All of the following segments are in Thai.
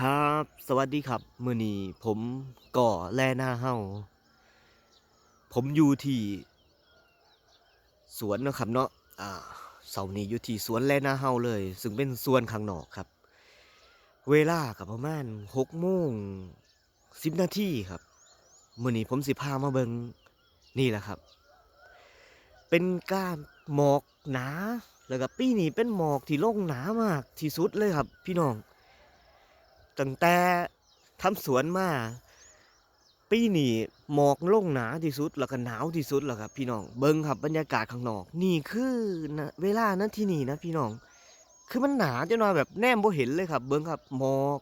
ครับ สวัสดีครับมือนีผมก่อแลหน้าเฮาผมอยู่ที่สวนนะครับเนาะอ่าเสาร์นี้อยู่ที่สวนแลหน้าเฮาเลย ซึ่งเป็นสวนข้างนอกครับ เวลาก็ประมาณ6โมง10นาทีครับมือนีผมสิพามาเบิงนี่แหละครับ เป็นการหมอกหนาแล้วก็ปีนี้เป็นหมอกที่ลงหนามากที่สุดเลยครับ พี่น้อง ตั้งแต่ทำสวนมาปีนี้หมอกลงหนาที่สุดแล้วก็หนาวที่สุดแล้วครับพี่น้องเบิ่งครับบรรยากาศข้างนอก นี่คือนะเวลานั้นที่นี่นะพี่น้อง คือมันหนาจนว่าแบบแนมบ่เห็นเลยครับ เบิ่งครับหมอก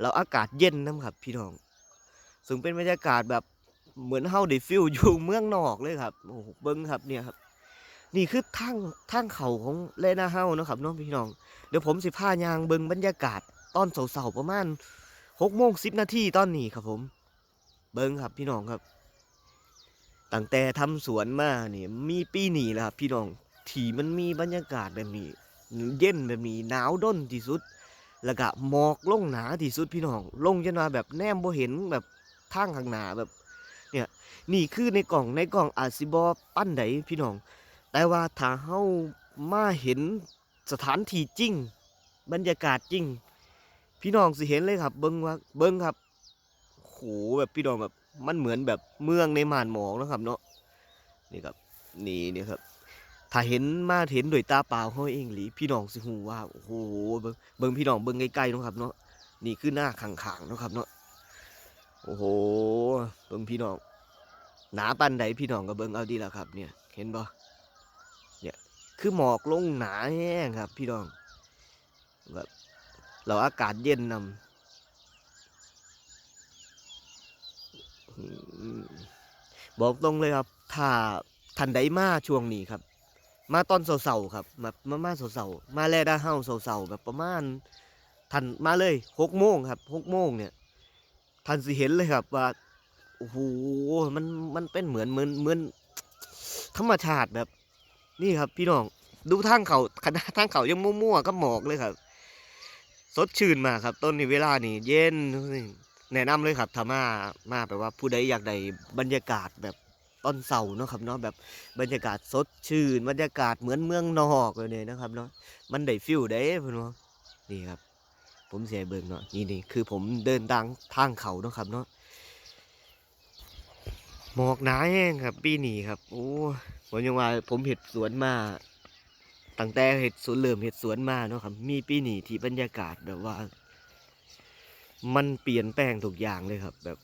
แล้วอากาศเย็นนํครับพี่น้องซึ่งเป็นบรรยากาศแบบเหมือนเฮาได้ฟีลอยู่เมืองนอกเลยครับโอ้โหเบิ่งครับเนี่ยครับนี่คือทางทางเขาของเลนาเฮานะครับน้องพี่น้อง เดี๋ยวผมสิพายางเบิ่งบรรยากาศ ตอนเสาๆประมาณ6โมง10นาทีตอนนี้ครับผม เบิ่งครับพี่น้องครับตั้งแต่ทำสวนมาเนี่ยมีปีนี้แหละครับพี่น้องที่มันมีบรรยากาศแบบนี้ เย็นแบบนี้หนาวด้นที่สุด แล้วก็หมอกลงหนาที่สุดพี่น้อง ลงจนว่าแบบแนมบ่เห็นแบบทางข้างหน้าแบบ เนี่ยนี่คือในกล่องในกล่องอาจสิบ่ปั้นใดพี่น้อง แต่ว่าถ้าเฮามาเห็นสถานที่จริง บรรยากาศจริง พี่น้องสิเห็นเลยครับ เบิ้งว่าเบิ้งครับโหแบบพี่น้องแบบมันเหมือนแบบเมืองในหมานหมอกนะครับ เนาะนี่ครับ นี่นี่ครับ ถ้าเห็นมาเห็นด้วยตาเปล่าเฮาเองหรือพี่น้องสิฮู้ว่าโอ้โหเบิ่งเบิ่งพี่น้องเบิ่งใกล้ๆนะครับ เนาะนี่คือหน้าขางๆนะครับ เนาะโอ้โหเบิ่งพี่น้องหนาปานใดพี่น้องก็เบิ่งเอาดีแล้วครับ เนี่ย เห็นบ่ยคือหมอกลงหนาแห้งครับ พี่น้องแบบ เราอากาศเย็นนำบอกตรงเลยครับถ้าทันใดมาช่วงนี้ครับ มาตอนเสาๆครับ มามามาเสาๆมาแลด้าเฮาเสาๆแบบประมาณทันมาเลยหกโมงครับหกโมงเนี่ยทันสิเห็นเลยครับว่าโอ้โหมันมันเป็นเหมือนเหมือนเหมือนธรรมชาติแบบ นี่ครับ พี่น้องดูทางเขาคณะทางเขายังมั่วๆก็หมอกเลยครับ สดชื่นมากครับ ต้นนี้เวลานี่เย็นแนะนำเลยครับถ้ามามาแปลว่าผู้ใดอยากได้บรรยากาศแบบต้นเสาเนาะครับเนาะแบบบรรยากาศสดชื่นบรรยากาศเหมือนเมืองนอกเลยเนี่ยนะครับเนาะมันได้ฟิลได้เพื่อนว่านี่ครับ ผมเสียเบิ่งเนาะนี่นี่คือผมเดินทางทางเขาเนาะครับเนาะหมอกหนาแห้งครับปีนี้ครับโอ้ผมยังว่าผมเห็ดสวนมา ตั้งแต่เห็ดสวนเริ่มเห็ดสวนมาเนาะครับ มีปีนี้ที่บรรยากาศแบบว่า มันเปลี่ยนแปลงทุกอย่างเลยครับ แบบ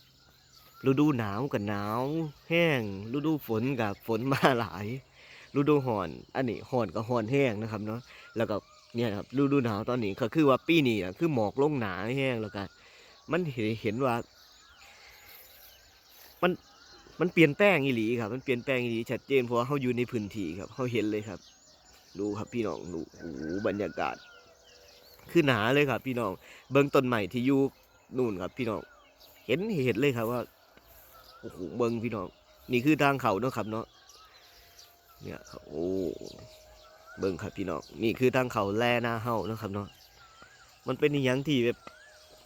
ฤดูหนาวกับหนาว แห้ง ฤดูฝนกับฝนมาหลาย ฤดูห่อน อันนี้ห่อนกับห่อนแห้งนะครับเนาะ แล้วก็เนี่ยครับฤดูหนาวตอนนี้ก็คือว่าปีนี้อะคือหมอกลงหนาแห้งแล้วก็มันเห็นเห็นว่า มันมันเปลี่ยนแปลงอีหลีครับ มันเปลี่ยนแปลงอีหลีชัดเจนเพราะว่าเขาอยู่ในพื้นที่ครับเขาเห็นเลยครับ ดูครับพี่น้องดูโอ้โหบรรยากาศคือหนาเลยครับ พี่น้อง เบิ้งต้นใหม่ที่อยู่นู่นครับ พี่น้อง เห็นเห็นเลยครับว่าโอ้โหเบิ้งพี่น้อง นี่คือทางเขาเนาะครับเนาะเนี่ยโอ้เบิ้งครับพี่น้องนี่คือทางเขาแลหน้าเฮาเนาะครับเนาะมันเป็นอย่างที่แบบ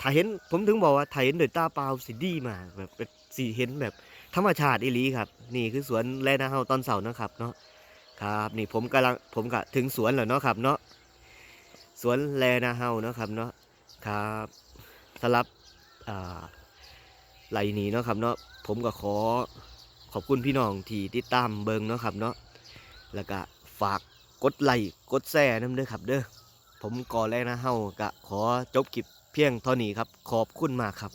ถ้าเห็นผมถึงบอกว่าถ้าเห็นโดยตาเปล่าสิดีมากแบบสีเห็นแบบธรรมชาติอีหลีครับ นี่คือสวนแลนาเฮาตอนเสาร์นะครับเนาะ ครับนี่ผมกำลังผมกะถึงสวนแล้วเนาะครับเนาะสวนแลนาเฮาเนาะครับเนาะครับสำหรับอ่าไหลนี้เนาะครับเนาะผมก็ขอขอบคุณพี่น้องที่ติดตามเบิงเนาะครับเนาะแล้วก็ฝากกดไลค์กดแชร์น้ำเด้อครับเด้อผมก่อแลนาเฮากะขอจบคลิปเพียงเท่านี้ครับ ขอบคุณมากครับ